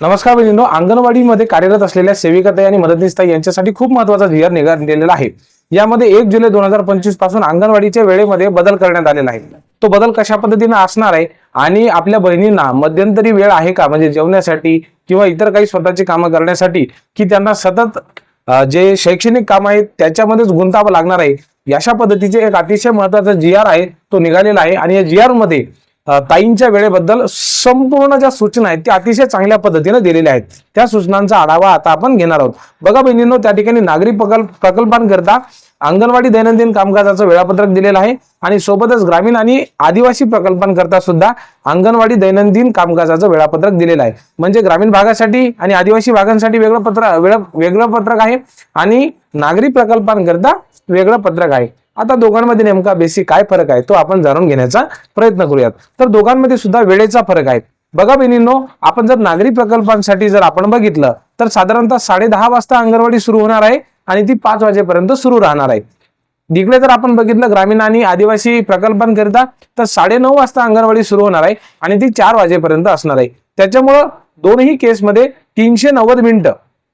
नमस्कार बहिणींनो अंगणवाडीमध्ये कार्यरत असलेल्या सेविकाताई आणि मदतनीसताई यांच्यासाठी खूप महत्त्वाचा जी आर निघालेला आहे. यामध्ये एक जुलै दोन हजार पंचवीसपासून अंगणवाडीच्या वेळेमध्ये बदल करण्यात आलेला आहे. तो बदल कशा पद्धतीने असणार आहे आणि आपल्या बहिणींना मध्यंतरी वेळ आहे का? म्हणजे जेवण्यासाठी किंवा इतर काही स्वतःची कामं करण्यासाठी की त्यांना सतत जे शैक्षणिक काम आहेत त्याच्यामध्येच गुंतावं लागणार आहे? अशा पद्धतीचे एक अतिशय महत्त्वाचा जी आर आहे तो निघालेला आहे आणि या जी आरमध्ये ताईंच्या वेळेबद्दल संपूर्ण ज्या सूचना आहेत त्या अतिशय चांगल्या पद्धतीने दिलेल्या आहेत. त्या सूचनांचा आढावा आता आपण घेणार आहोत. बघा बहिणींनो त्या ठिकाणी नागरी प्रकल्प प्रकल्पांकरता अंगणवाडी दैनंदिन कामकाजाचं वेळापत्रक दिलेलं आहे आणि सोबतच ग्रामीण आणि आदिवासी प्रकल्पांकरता सुद्धा अंगणवाडी दैनंदिन कामकाजाचं वेळापत्रक दिलेलं आहे. म्हणजे ग्रामीण भागासाठी आणि आदिवासी भागांसाठी वेगळं पत्र वेळ वेगळं पत्रक आहे आणि नागरी प्रकल्पांकरता वेगळं पत्रक आहे. आता दोघांमध्ये नेमका बेसिक काय फरक आहे तो आपण जाणून घेण्याचा प्रयत्न करूयात. तर दोघांमध्ये सुद्धा वेळेचा फरक आहे. बघा बहिणींनो आपण जर नागरी प्रकल्पांसाठी जर आपण बघितलं तर साधारणतः साडे दहा वाजता अंगणवाडी सुरू होणार आहे आणि ती पाच वाजेपर्यंत सुरू राहणार आहे. तिकडे जर आपण बघितलं ग्रामीण आणि आदिवासी प्रकल्पांकरिता तर साडे नऊ वाजता अंगणवाडी सुरू होणार आहे आणि ती चार वाजेपर्यंत असणार आहे. त्याच्यामुळं दोनही केसमध्ये तीनशे नव्वद मिनिटं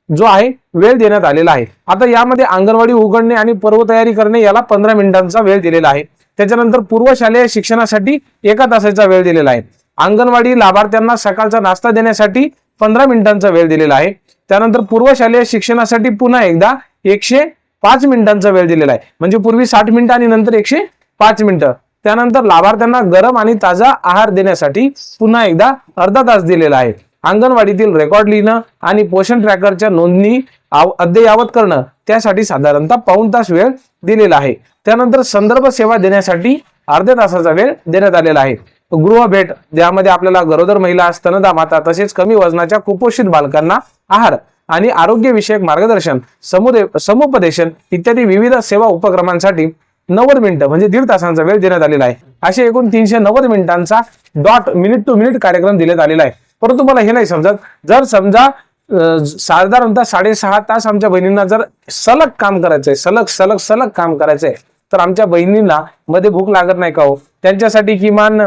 जो आहे वेळ देण्यात आलेला आहे. आता यामध्ये अंगणवाडी उघडणे आणि पर्वतयारी करणे याला पंधरा मिनिटांचा वेळ दिलेला आहे. त्याच्यानंतर पूर्वशालेय शिक्षणासाठी एका तासाचा वेळ दिलेला आहे. अंगणवाडी लाभार्थ्यांना सकाळचा नाश्ता देण्यासाठी पंधरा मिनिटांचा वेळ दिलेला आहे. त्यानंतर पूर्वशालेय शिक्षणासाठी पुन्हा एकदा एकशे पाच मिनिटांचा वेळ दिलेला आहे. म्हणजे पूर्वी साठ मिनिटं आणि नंतर एकशे पाच मिनिटं. त्यानंतर लाभार्थ्यांना गरम आणि ताजा आहार देण्यासाठी पुन्हा एकदा अर्धा तास दिलेला आहे. अंगणवाडीतील रेकॉर्ड लिहिणं आणि पोषण ट्रॅकरच्या नोंदणी आव- अद्ययावत करणं त्यासाठी साधारणतः पाऊण तास वेळ दिलेला आहे. त्यानंतर संदर्भ सेवा देण्यासाठी अर्ध्या तासाचा वेळ देण्यात आलेला आहे. गृह भेट ज्यामध्ये आपल्याला गरोदर महिला स्तनदा माता तसेच कमी वजनाच्या कुपोषित बालकांना आहार आणि आरोग्यविषयक मार्गदर्शन समुदे समुपदेशन इत्यादी विविध सेवा उपक्रमांसाठी नव्वद मिनिटं म्हणजे दीड तासांचा वेळ देण्यात आलेला आहे. असे एकूण तीनशे नव्वद मिनिटांचा डॉट मिनिट टू मिनिट कार्यक्रम देण्यात आलेला आहे. परंतु मला हे नाही समजत. जर समजा साधारणतः साडेसहा तास आमच्या बहिणींना जर सलग काम करायचंय सलग सलग सलग काम करायचंय तर आमच्या बहिणींना मध्ये भूक लागत नाही का हो? त्यांच्यासाठी किमान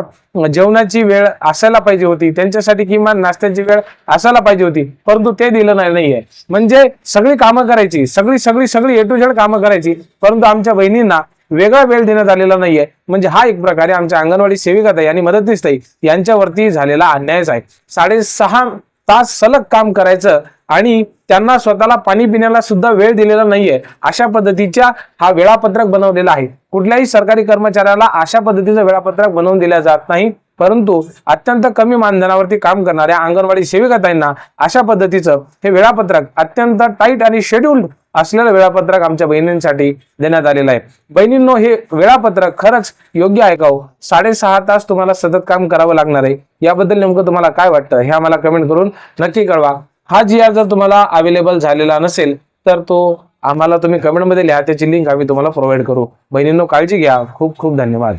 जेवणाची वेळ असायला पाहिजे होती. त्यांच्यासाठी किमान नाश्त्याची वेळ असायला पाहिजे होती. परंतु ते दिलं नाही नाहीये. म्हणजे सगळी कामं करायची सगळी सगळी सगळी ए टू झेड कामं करायची. परंतु आमच्या बहिणींना वेगळा वेळ देण्यात आलेला नाहीये. म्हणजे हा एक प्रकारे आमच्या अंगणवाडी सेविकाताई आणि मदतनीसताई यांच्यावरती झालेला अन्यायच आहे. साडेसहा तास सलग काम करायचं आणि त्यांना स्वतःला पाणी पिण्याला सुद्धा वेळ दिलेला नाहीये. अशा पद्धतीच्या हा वेळापत्रक बनवलेला आहे. कुठल्याही सरकारी कर्मचाऱ्याला अशा पद्धतीचं वेळापत्रक बनवून दिलं जात नाही परंतु अत्यंत कमी मानधनावरती काम करणाऱ्या अंगणवाडी सेविकाताईंना अशा पद्धतीचं हे वेळापत्रक अत्यंत टाईट आणि शेड्यूल्ड असलेलं वेळापत्रक आमच्या बहिणींसाठी देण्यात आलेलं आहे. बहिणींनो हे वेळापत्रक खरंच योग्य आहे का हो? साडेसहा तास तुम्हाला सतत काम करावं लागणार आहे. याबद्दल नेमकं तुम्हाला काय वाटतं हे आम्हाला कमेंट करून नक्की कळवा. हा जी आर जर तुम्हाला अवेलेबल झालेला नसेल तर तो आम्हाला तुम्ही कमेंटमध्ये लिहा. त्याची लिंक आम्ही तुम्हाला प्रोव्हाइड करू. बहिणींनो काळजी घ्या. खूप खूप धन्यवाद.